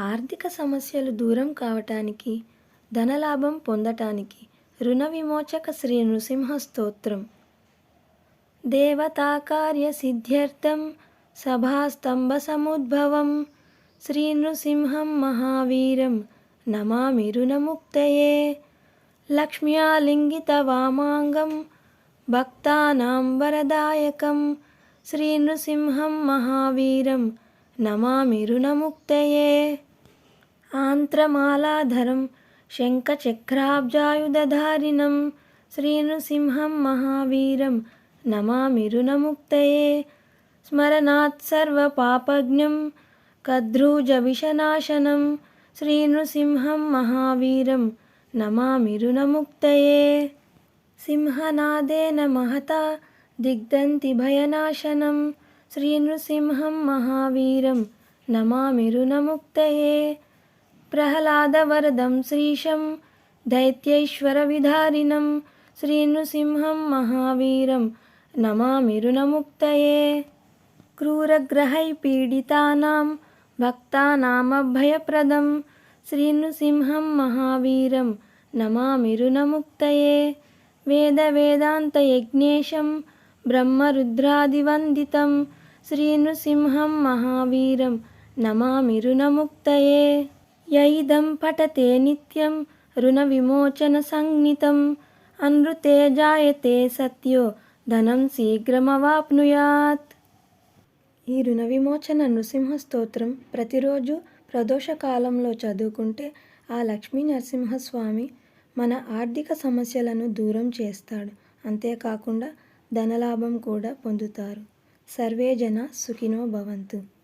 ఆర్థిక సమస్యలు దూరం కావటానికి ధనలాభం పొందటానికి రుణ విమోచక శ్రీ నృసింహ స్తోత్రం. దేవతాకార్య సిద్ధ్యర్థం సభాస్తంభ సముద్భవం శ్రీ నృసింహం మహావీరం నమామి రుణముక్తయే. లక్ష్మ్యాలింగిత వామాంగం భక్తానాం వరదాయకం శ్రీ నృసింహం మహావీరం నమామిరుణముక్తయే ఆంత్రమాలాధరం శంఖచక్రాబ్జాయుధారిణం శ్రీనృసింహం మహావీరం నమామిరుణముక్తయే స్మరణాత్ సర్వపాపజ్ఞం కద్రూజవిషనాశనం శ్రీనృసింహం మహావీరం నమామిరుణముక్తయే సింహనాదేన మహత దిగ్దంతి భయనాశనం శ్రీ నృసింహం మహావీరం నమామి రుణముక్తయే ప్రహ్లాదవరదం శ్రీశం దైత్యైశ్వరవిధారిణం శ్రీనృసింహం మహావీరం నమామి రుణముక్తయే క్రూరగ్రహై పీడితానాం భక్తానామభయప్రదం శ్రీ నృసింహం మహావీరం నమామి రుణముక్తయే వేదవేదాంతయజ్ఞేశం బ్రహ్మరుద్రాదివందితం శ్రీనృసింహం మహావీరం నమామి రుణముక్తయే యైదం పఠతే నిత్యం రుణవిమోచన సంజ్ఞితం అనృతే జాయతే సత్యో ధనం శీఘ్రమవాప్నుయాత్ ఈ రుణ విమోచన నృసింహ స్తోత్రం ప్రతిరోజు ప్రదోష కాలంలో చదువుకుంటే ఆ లక్ష్మీ నరసింహస్వామి మన ఆర్థిక సమస్యలను దూరం చేస్తాడు అంతేకాకుండా ధనలాభం కూడా పొందుతారు. సర్వే జన సుఖినో భవంతు.